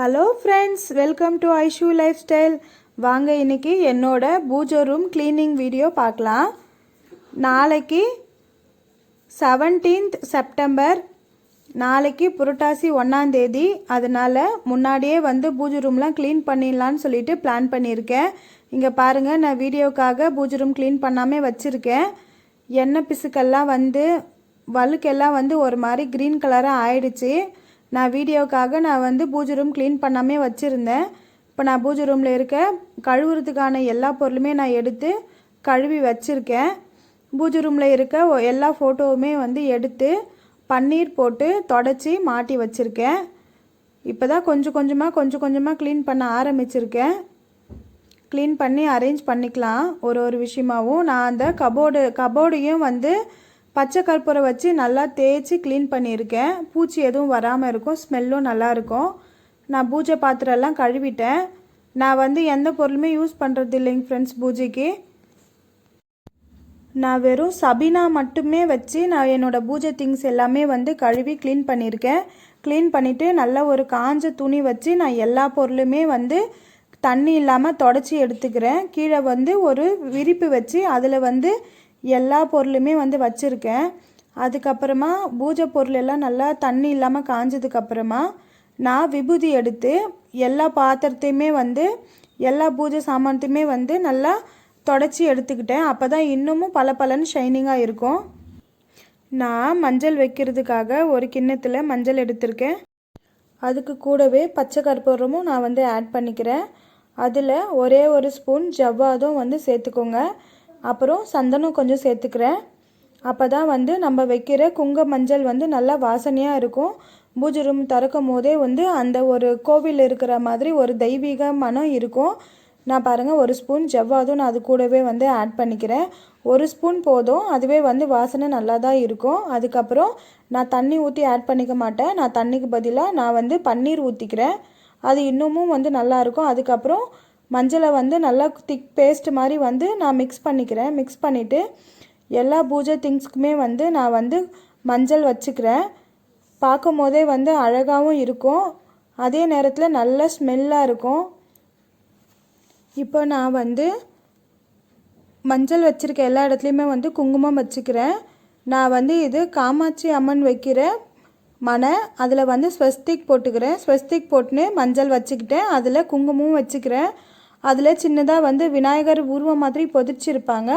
Hello friends welcome to Aishu lifestyle வாங்க இன்னைக்கு என்னோட பூஜை ரூம் க்ளீனிங் வீடியோ பார்க்கலாம். நாளைக்கு செவன்டீன்த் செப்டம்பர் நாளைக்கு புரட்டாசி ஒன்றாந்தேதி அதனால் முன்னாடியே வந்து பூஜை ரூம்லாம் க்ளீன் பண்ணிடலான்னு சொல்லிட்டு பிளான் பண்ணியிருக்கேன். இங்கே பாருங்கள் நான் வீடியோக்காக பூஜை ரூம் க்ளீன் பண்ணாமல் வச்சுருக்கேன். எண்ணெய் பிசுக்கெல்லாம் வந்து வழுக்கெல்லாம் வந்து ஒரு மாதிரி க்ரீன் கலராக ஆயிடுச்சு. நான் வீடியோக்காக நான் வந்து பூஜை ரூம் க்ளீன் பண்ணாமே வச்சுருந்தேன். இப்போ நான் பூஜை ரூமில் இருக்க கழுவுறதுக்கான எல்லா பொருளுமே நான் எடுத்து கழுவி வச்சுருக்கேன். பூஜை ரூமில் இருக்க எல்லா ஃபோட்டோவுமே வந்து எடுத்து பன்னீர் போட்டு தொடச்சி மாட்டி வச்சுருக்கேன். இப்போ தான் கொஞ்சம் கொஞ்சமாக கொஞ்சம் கொஞ்சமாக க்ளீன் பண்ண ஆரம்பிச்சிருக்கேன். க்ளீன் பண்ணி அரேஞ்ச் பண்ணிக்கலாம். ஒரு ஒரு விஷயமாகவும் நான் அந்த கபோர்டு கபோர்டையும் வந்து பச்சை கற்பூரம் வச்சு நல்லா தேய்ச்சி க்ளீன் பண்ணியிருக்கேன். பூச்சி எதுவும் வராமல் இருக்கும். ஸ்மெல்லும் நல்லாயிருக்கும் நான் பூஜை பாத்திரம்லாம் கழுவிட்டேன். நான் வந்து எந்த பொருளுமே யூஸ் பண்ணுறது இல்லைங்க ஃப்ரெண்ட்ஸ் பூஜைக்கு. நான் வெறும் சபினா மட்டுமே வச்சு நான் என்னோட பூஜை திங்ஸ் எல்லாமே வந்து கழுவி க்ளீன் பண்ணியிருக்கேன். க்ளீன் பண்ணிவிட்டு நல்ல ஒரு காஞ்ச துணி வச்சு நான் எல்லா பொருளுமே வந்து தண்ணி இல்லாமல் தொடச்சி எடுத்துக்கிறேன். கீழே வந்து ஒரு விரிப்பு வச்சு அதில் வந்து எல்லா பொருளுமே வந்து வச்சுருக்கேன். அதுக்கப்புறமா பூஜை பொருள் எல்லாம் நல்லா தண்ணி இல்லாமல் காஞ்சதுக்கப்புறமா நான் விபூதி எடுத்து எல்லா பாத்திரத்தையுமே வந்து எல்லா பூஜை சாமானத்தையுமே வந்து நல்லா தொடச்சி எடுத்துக்கிட்டேன். அப்போ தான் இன்னமும் பல பலன்னு ஷைனிங்காக இருக்கும். நான் மஞ்சள் வைக்கிறதுக்காக ஒரு கிண்ணத்தில் மஞ்சள் எடுத்திருக்கேன். அதுக்கு கூடவே பச்சை கற்பூரமும் நான் வந்து ஆட் பண்ணிக்கிறேன். அதில் ஒரே ஒரு ஸ்பூன் ஜவ்வாதும் வந்து சேர்த்துக்கோங்க. அப்புறம் சந்தனம் கொஞ்சம் சேர்த்துக்கிறேன். அப்போ தான் வந்து நம்ம வைக்கிற குங்க மஞ்சள் வந்து நல்லா வாசனையாக இருக்கும். பூஜை ரூம் திறக்கும் போதே வந்து அந்த ஒரு கோவில் இருக்கிற மாதிரி ஒரு தெய்வீக மனம் இருக்கும். நான் பாருங்கள் ஒரு ஸ்பூன் ஜவ்வாதும் நான் அது கூடவே வந்து ஆட் பண்ணிக்கிறேன். ஒரு ஸ்பூன் போதும் அதுவே வந்து வாசனை நல்லா தான் இருக்கும். அதுக்கப்புறம் நான் தண்ணி ஊற்றி ஆட் பண்ணிக்க மாட்டேன். நான் தண்ணிக்கு பதிலாக நான் வந்து பன்னீர் ஊற்றிக்கிறேன் அது இன்னமும் வந்து நல்லாயிருக்கும் அதுக்கப்புறம் மஞ்சளை வந்து நல்லா திக் பேஸ்ட் மாதிரி வந்து நான் மிக்ஸ் பண்ணிக்கிறேன். மிக்ஸ் பண்ணிவிட்டு எல்லா பூஜை திங்ஸ்க்குமே வந்து நான் வந்து மஞ்சள் வச்சுக்கிறேன். பார்க்கும் போதே வந்து அழகாகவும் இருக்கும். அதே நேரத்தில் நல்ல ஸ்மெல்லாக இருக்கும். இப்போ நான் வந்து மஞ்சள் வச்சுருக்க எல்லா இடத்துலையுமே வந்து குங்குமம் வச்சுக்கிறேன். நான் வந்து இது காமாட்சி அம்மன் வைக்கிற மனை அதில் வந்து ஸ்வஸ்திக் போட்டுக்கிறேன். ஸ்வஸ்திக் போட்டுன்னு மஞ்சள் வச்சுக்கிட்டேன். அதில் குங்குமமும் வச்சுக்கிறேன். அதில் சின்னதாக வந்து விநாயகர் உருவம் மாதிரி பொதிச்சிருப்பாங்க.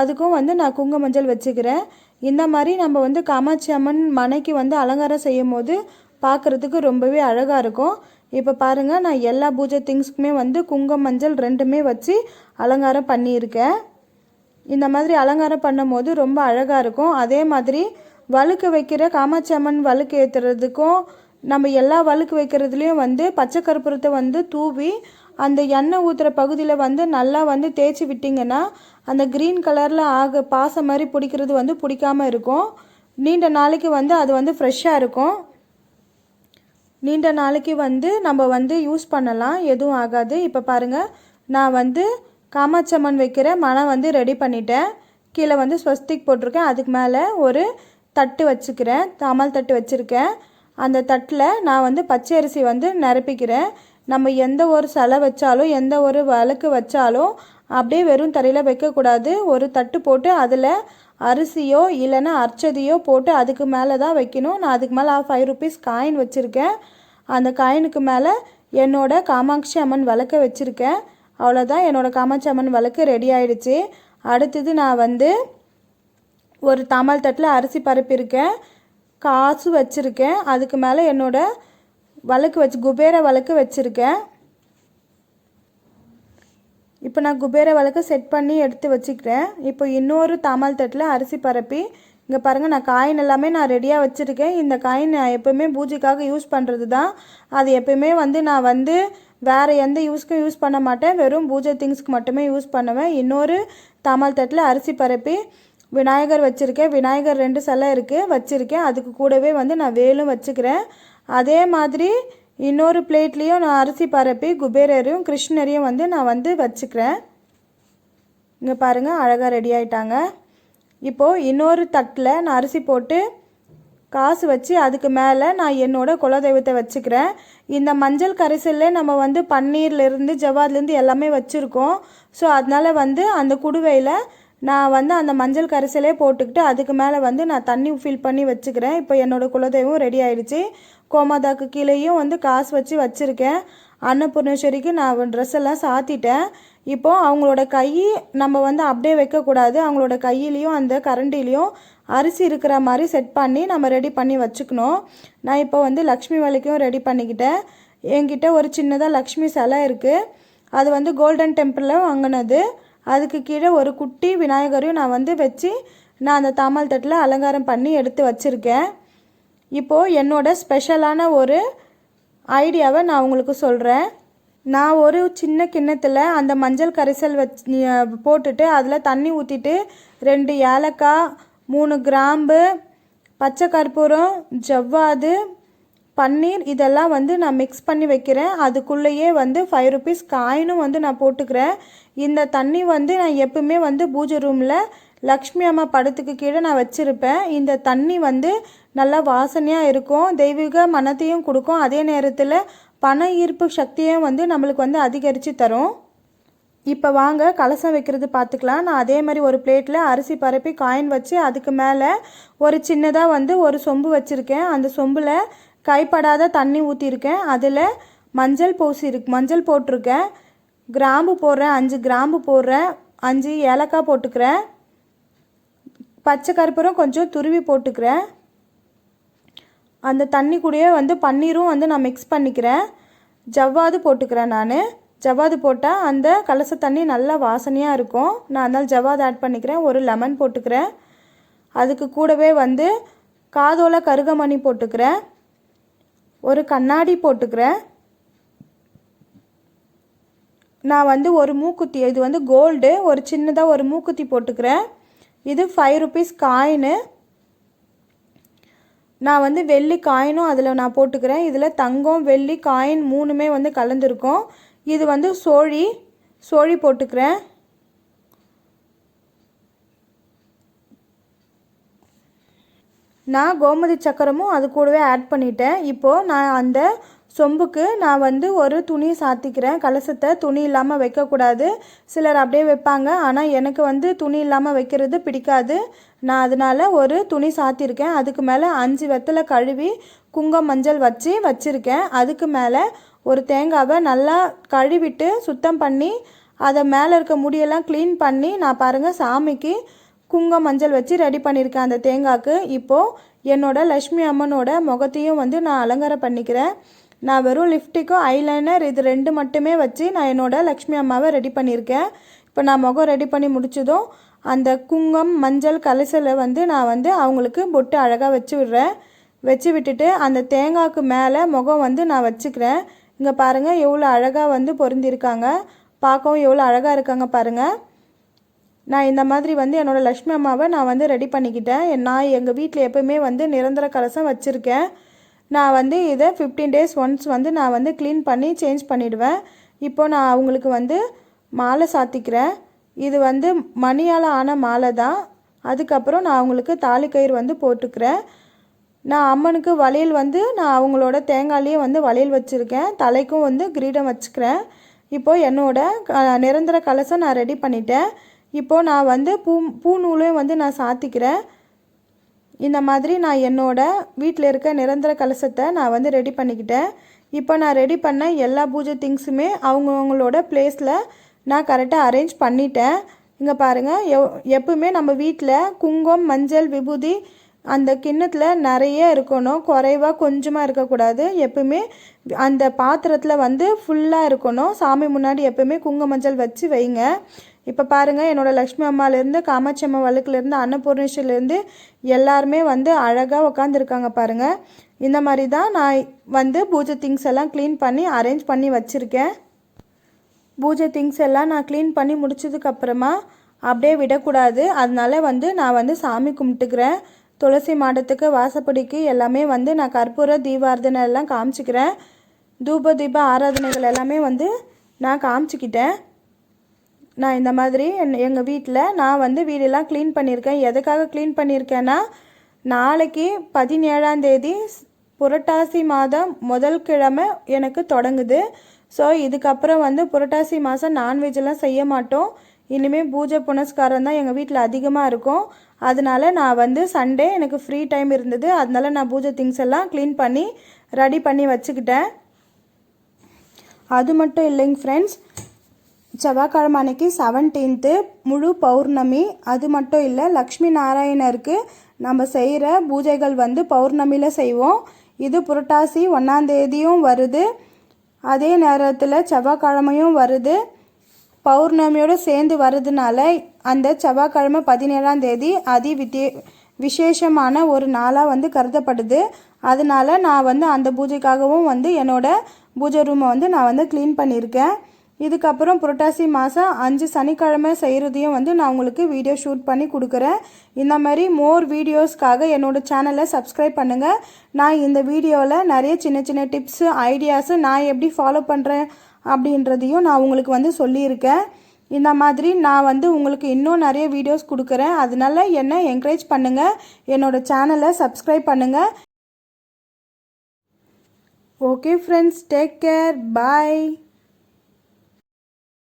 அதுக்கும் வந்து நான் குங்குமஞ்சள் வச்சுக்கிறேன். இந்த மாதிரி நம்ம வந்து காமாட்சி அம்மன் மனைக்கு வந்து அலங்காரம் செய்யும் போது பார்க்குறதுக்கு ரொம்பவே அழகாக இருக்கும். இப்போ பாருங்கள் நான் எல்லா பூஜை திங்ஸ்க்குமே வந்து குங்கும மஞ்சள் ரெண்டுமே வச்சு அலங்காரம் பண்ணியிருக்கேன். இந்த மாதிரி அலங்காரம் பண்ணும்போது ரொம்ப அழகாக இருக்கும். அதே மாதிரி வழுக்கு வைக்கிற காமாட்சி அம்மன் வழுக்கு ஏற்றுறதுக்கும் நம்ம எல்லா வழுக்கு வைக்கிறதுலையும் வந்து பச்சை கற்பூரத்தை வந்து தூவி அந்த எண்ணெய் ஊற்றுற பகுதியில் வந்து நல்லா வந்து தேய்ச்சி விட்டிங்கன்னா அந்த க்ரீன் கலரில் ஆக பாசம் மாதிரி பிடிக்கிறது வந்து பிடிக்காம இருக்கும். நீண்ட நாளைக்கு வந்து அது வந்து ஃப்ரெஷ்ஷாக இருக்கும். நீண்ட நாளைக்கு வந்து நம்ம வந்து யூஸ் பண்ணலாம். எதுவும் ஆகாது. இப்போ பாருங்கள் நான் வந்து காமாட்சம்மன் வைக்கிற மனம் வந்து ரெடி பண்ணிட்டேன். கீழே வந்து ஸ்வஸ்திக் போட்டிருக்கேன். அதுக்கு மேலே ஒரு தட்டு வச்சுக்கிறேன். தாமல் தட்டு வச்சுருக்கேன். அந்த தட்டில் நான் வந்து பச்சை அரிசி வந்து நிரப்பிக்கிறேன். நம்ம எந்த ஒரு சிலை வச்சாலும் எந்த ஒரு விளக்கு வச்சாலும் அப்படியே வெறும் தரையில் வைக்கக்கூடாது. ஒரு தட்டு போட்டு அதில் அரிசியோ இல்லைன்னா அர்ச்சதியோ போட்டு அதுக்கு மேலே தான் வைக்கணும். நான் அதுக்கு மேலே ஃபைவ் ருபீஸ் காயின் வச்சுருக்கேன். அந்த காயினுக்கு மேலே என்னோடய காமாட்சி அம்மன் விளக்க வச்சுருக்கேன். அவ்வளோதான் என்னோடய காமாட்சி அம்மன் விளக்கு ரெடி ஆயிடுச்சு. அடுத்தது நான் வந்து ஒரு தாமல் தட்டில் அரிசி பரப்பியிருக்கேன் காசு வச்சுருக்கேன். அதுக்கு மேலே என்னோட வழக்கு வச்சு குபேர வழக்கு வச்சுருக்கேன். இப்போ நான் குபேர வழக்கு செட் பண்ணி எடுத்து வச்சுக்கிறேன். இப்போ இன்னொரு தாமல் தட்டில் அரிசி பரப்பி இங்கே பாருங்கள் நான் காயின் எல்லாமே நான் ரெடியாக வச்சுருக்கேன். இந்த காயின் நான் எப்போவுமே பூஜைக்காக யூஸ் பண்ணுறது தான் அது எப்போயுமே வந்து நான் வந்து வேறு எந்த யூஸ்க்கும் யூஸ் பண்ண மாட்டேன். வெறும் பூஜை திங்ஸ்க்கு மட்டுமே யூஸ் பண்ணுவேன். இன்னொரு தாமல் தட்டில் அரிசி பரப்பி விநாயகர் வச்சுருக்கேன். விநாயகர் ரெண்டு சிலை இருக்குது வச்சுருக்கேன். அதுக்கு கூடவே வந்து நான் வேலும் வச்சுக்கிறேன். அதே மாதிரி இன்னொரு பிளேட்லேயும் நான் அரிசி பரப்பி குபேரரையும் கிருஷ்ணரையும் வந்து நான் வந்து வச்சுக்கிறேன். இங்கே பாருங்கள் அழகாக ரெடி ஆயிட்டாங்க. இப்போது இன்னொரு தட்டில் நான் அரிசி போட்டு காசு வச்சு அதுக்கு மேலே நான் என்னோட குலதெய்வத்தை வச்சுக்கிறேன். இந்த மஞ்சள் கரைசலில் நம்ம வந்து பன்னீர்லேருந்து ஜவ்வாதுலேருந்து எல்லாமே வச்சுருக்கோம். ஸோ அதனால் வந்து அந்த குடுவையில் நான் வந்து அந்த மஞ்சள் கரைசலே போட்டுக்கிட்டு அதுக்கு மேலே வந்து நான் தண்ணி ஃபில் பண்ணி வச்சுக்கிறேன். இப்போ என்னோடய குலதெய்வம் ரெடி ஆயிடுச்சு. கோமாதாக்கு கீழேயும் வந்து காசு வச்சு வச்சுருக்கேன். அன்னபூர்ணேஸ்வரிக்கு நான் ட்ரெஸ் எல்லாம் சாத்திட்டேன். இப்போ அவங்களோட கை நம்ம வந்து அப்படியே வைக்கக்கூடாது. அவங்களோட கையிலையும் அந்த கரண்டிலையும் அரிசி இருக்கிற மாதிரி செட் பண்ணி நம்ம ரெடி பண்ணி வச்சுக்கணும். நான் இப்போ வந்து லக்ஷ்மி வலிக்கும் ரெடி பண்ணிக்கிட்டேன். என்கிட்ட ஒரு சின்னதாக லக்ஷ்மி சிலை இருக்குது அது வந்து கோல்டன் டெம்பிளில் வாங்கினது. அதுக்கு கீழே ஒரு குட்டி விநாயகரையும் நான் வந்து வச்சு நான் அந்த தாமல் தட்டில் அலங்காரம் பண்ணி எடுத்து வச்சுருக்கேன். இப்போது என்னோட ஸ்பெஷலான ஒரு ஐடியாவை நான் உங்களுக்கு சொல்கிறேன் நான் ஒரு சின்ன கிண்ணத்தில் அந்த மஞ்சள் கரைசல் வச் போட்டுட்டு அதில் தண்ணி ஊற்றிட்டு ரெண்டு ஏலக்காய் மூணு கிராம்பு பச்சை கற்பூரம் ஜவ்வாது பன்னீர் இதெல்லாம் வந்து நான் மிக்ஸ் பண்ணி வைக்கிறேன். அதுக்குள்ளேயே வந்து ஃபைவ் ருபீஸ் காயினும் வந்து நான் போட்டுக்கிறேன். இந்த தண்ணி வந்து நான் எப்பவுமே வந்து பூஜை ரூமில் லக்ஷ்மி அம்மா படத்துக்கு கீழே நான் வச்சுருப்பேன். இந்த தண்ணி வந்து நல்லா வாசனையாக இருக்கும். தெய்வீக மனத்தையும் கொடுக்கும். அதே நேரத்தில் பண ஈர்ப்பு சக்தியும் வந்து நம்மளுக்கு வந்து அதிகரித்து தரும். இப்போ வாங்க கலசம் வைக்கிறது பார்த்துக்கலாம் நான் அதே மாதிரி ஒரு பிளேட்டில் அரிசி பரப்பி காயின் வச்சு அதுக்கு மேலே ஒரு சின்னதாக வந்து ஒரு சொம்பு வச்சுருக்கேன். அந்த சொம்பில் கைப்படாத தண்ணி ஊற்றிருக்கேன் அதில் மஞ்சள் பூசி இருக்கு மஞ்சள் போட்டிருக்கேன். கிராம்பு போடுறேன் அஞ்சு கிராம்பு போடுறேன் அஞ்சு ஏலக்காய் போட்டுக்கிறேன். பச்சை கருப்பூரம் கொஞ்சம் துருவி போட்டுக்கிறேன். அந்த தண்ணி கூடயே வந்து பன்னீரும் வந்து நான் மிக்ஸ் பண்ணிக்கிறேன். ஜவ்வாது போட்டுக்கிறேன் நான். ஜவ்வாது போட்டால் அந்த கலச தண்ணி நல்லா வாசனையாக இருக்கும். நான் அதனால் ஜவ்வாது ஆட் பண்ணிக்கிறேன். ஒரு லெமன் போட்டுக்கிறேன். அதுக்கு கூடவே வந்து காதோல கருகமணி போட்டுக்கிறேன். ஒரு கண்ணாடி போட்டுக்கிறேன். நான் வந்து ஒரு மூக்குத்தி இது வந்து கோல்டு ஒரு சின்னதாக ஒரு மூக்குத்தி போட்டுக்கிறேன். இது ஃபைவ் ருபீஸ் காயினு நான் வந்து வெள்ளி காயினும் அதில் நான் போட்டுக்கிறேன். இதில் தங்கம் வெள்ளி காயின் மூணுமே வந்து கலந்துருக்கும். இது வந்து சோழி சோழி போட்டுக்கிறேன். நான் கோமதி சக்கரமும் அது கூடவே ஆட் பண்ணிட்டேன். இப்போது நான் அந்த சொம்புக்கு நான் வந்து ஒரு துணி சாத்திக்கிறேன். கலசத்தை துணி இல்லாமல் வைக்கக்கூடாது. சிலர் அப்படியே வைப்பாங்க. ஆனால் எனக்கு வந்து துணி இல்லாமல் வைக்கிறது பிடிக்காது. நான் அதனால் ஒரு துணி சாத்தியிருக்கேன் அதுக்கு மேலே அஞ்சு வெத்தலை கழுவி குங்கம் மஞ்சள் வச்சு வச்சுருக்கேன். அதுக்கு மேலே ஒரு தேங்காவை நல்லா கழுவிட்டு சுத்தம் பண்ணி அதை மேலே இருக்க முடியெல்லாம் க்ளீன் பண்ணி நான் பாருங்கள் சாமிக்கு குங்கம் மஞ்சள் வச்சு ரெடி பண்ணியிருக்கேன் அந்த தேங்காய்க்கு இப்போது என்னோட லக்ஷ்மி அம்மனோட முகத்தையும் வந்து நான் அலங்காரம் பண்ணிக்கிறேன். நான் வெறும் லிப்டிக்கும் ஐலைனர் இது ரெண்டு மட்டுமே வச்சு நான் என்னோடய லக்ஷ்மி அம்மாவை ரெடி பண்ணியிருக்கேன். இப்போ நான் முகம் ரெடி பண்ணி முடிச்சதும் அந்த குங்கம் மஞ்சள் கலசலை வந்து நான் வந்து அவங்களுக்கு பொட்டு அழகாக வச்சு விடுறேன். வச்சு விட்டுட்டு அந்த தேங்காய்க்கு மேலே முகம் வந்து நான் வச்சுக்கிறேன். இங்கே பாருங்கள் எவ்வளோ அழகாக வந்து பொருந்திருக்காங்க. பார்க்கவும் எவ்வளோ அழகாக இருக்காங்க பாருங்கள் நான் இந்த மாதிரி வந்து என்னோடய லக்ஷ்மி அம்மாவை நான் வந்து ரெடி பண்ணிக்கிட்டேன். நான் எங்கள் வீட்டில் எப்போயுமே வந்து நிரந்தர கலசம் வச்சுருக்கேன். நான் வந்து இதை ஃபிஃப்டீன் டேஸ் ஒன்ஸ் வந்து நான் வந்து க்ளீன் பண்ணி சேஞ்ச் பண்ணிவிடுவேன் இப்போ நான் அவங்களுக்கு வந்து மாலை சாத்திக்கிறேன். இது வந்து மணியால் ஆன மாலை தான். அதுக்கப்புறம் நான் அவங்களுக்கு தாலி கயிறு வந்து போட்டுக்கிறேன். நான் அம்மனுக்கு வளையல் வந்து நான் அவங்களோட தேங்காயிலேயே வந்து வளையல் வச்சுருக்கேன். தலைக்கும் வந்து கிரீடம் வச்சுக்கிறேன். இப்போது என்னோட நிரந்தர கலசம் நான் ரெடி பண்ணிட்டேன். இப்போது நான் வந்து பூ பூநூலையும் வந்து நான் சாத்திக்கிறேன். இந்த மாதிரி நான் என்னோட வீட்டில் இருக்க நிரந்தர கலசத்தை நான் வந்து ரெடி பண்ணிக்கிட்டேன். இப்போ நான் ரெடி பண்ண எல்லா பூஜை திங்ஸுமே அவங்கவுங்களோட பிளேஸில் நான் கரெக்டாக அரேஞ்ச் பண்ணிட்டேன். இங்கே பாருங்கள் எவ் எப்பவுமே நம்ம வீட்டில் குங்குமம் மஞ்சள் விபூதி அந்த கிண்ணத்தில் நிறைய இருக்கணும். குறைவாக கொஞ்சமாக இருக்கக்கூடாது. எப்பவுமே அந்த பாத்திரத்தில் வந்து ஃபுல்லாக இருக்கணும். சாமி முன்னாடி எப்பவுமே குங்கும மஞ்சள் வச்சு வைங்க. இப்போ பாருங்கள் என்னோடய லக்ஷ்மி அம்மாலேருந்து காமாட்சி அம்மா வழுக்குலேருந்து அன்னபூர்ணேஸ்வரிலேருந்து எல்லாருமே வந்து அழகாக உட்காந்துருக்காங்க பாருங்கள் இந்த மாதிரி தான் நான் வந்து பூஜை திங்ஸ் எல்லாம் க்ளீன் பண்ணி அரேஞ்ச் பண்ணி வச்சுருக்கேன். பூஜை திங்ஸ் எல்லாம் நான் க்ளீன் பண்ணி முடிச்சதுக்கப்புறமா அப்படியே விடக்கூடாது. அதனால வந்து நான் வந்து சாமி கும்பிட்டுக்கிறேன். துளசி மாடத்துக்கு வாசப்படிக்கு எல்லாமே வந்து நான் கற்பூர தீபார்த்தனை எல்லாம் காமிச்சிக்கிறேன். தூப தீப ஆராதனைகள் எல்லாமே வந்து நான் காமிச்சிக்கிட்டேன். நான் இந்த மாதிரி என் எங்கள் வீட்டில் நான் வந்து வீடெல்லாம் க்ளீன் பண்ணியிருக்கேன். எதுக்காக க்ளீன் பண்ணியிருக்கேன்னா நாளைக்கு பதினேழாம் தேதி புரட்டாசி மாதம் முதல் கிழமை எனக்கு தொடங்குது. ஸோ இதுக்கப்புறம் வந்து புரட்டாசி மாதம் நான்வெஜ்லாம் செய்ய மாட்டோம். இனிமேல் பூஜை புனஸ்காரம் தான் எங்கள் வீட்டில் அதிகமாக இருக்கும். அதனால நான் வந்து சண்டே எனக்கு ஃப்ரீ டைம் இருந்தது. அதனால நான் பூஜை திங்ஸ் எல்லாம் க்ளீன் பண்ணி ரெடி பண்ணி வச்சுக்கிட்டேன். அது மட்டும் இல்லைங்க ஃப்ரெண்ட்ஸ் செவ்வாய்க்கிழமை அன்னைக்கு செவன்டீன்த்து முழு பௌர்ணமி. அது மட்டும் இல்லை லக்ஷ்மி நாராயணருக்கு நம்ம செய்கிற பூஜைகள் வந்து பௌர்ணமியில் செய்வோம். இது புரட்டாசி ஒன்றாந்தேதியும் வருது. அதே நேரத்தில் செவ்வாய்க்கிழமையும் வருது. பௌர்ணமியோடு சேர்ந்து வர்றதுனால அந்த செவ்வாய்க்கிழமை பதினேழாம் தேதி அதி வித்திய விசேஷமான ஒரு நாளாக வந்து கருதப்படுது. அதனால நான் வந்து அந்த பூஜைக்காகவும் வந்து என்னோட பூஜை ரூமை வந்து நான் வந்து க்ளீன் பண்ணியிருக்கேன். இதுக்கப்புறம் புரட்டாசி மாதம் அஞ்சு சனிக்கிழமை செய்கிறதையும் வந்து நான் உங்களுக்கு வீடியோ ஷூட் பண்ணி கொடுக்குறேன். இந்த மாதிரி மோர் வீடியோஸ்க்காக என்னோடய சேனலை சப்ஸ்கிரைப் பண்ணுங்கள் நான் இந்த வீடியோவில் நிறைய சின்ன சின்ன டிப்ஸு ஐடியாஸு நான் எப்படி ஃபாலோ பண்ணுறேன் அப்படின்றதையும் நான் உங்களுக்கு வந்து சொல்லியிருக்கேன். இந்த மாதிரி நான் வந்து உங்களுக்கு இன்னும் நிறைய வீடியோஸ் கொடுக்குறேன். அதனால என்னை என்கரேஜ் பண்ணுங்கள் என்னோடய சேனலை சப்ஸ்கிரைப் பண்ணுங்கள் okay friends take care bye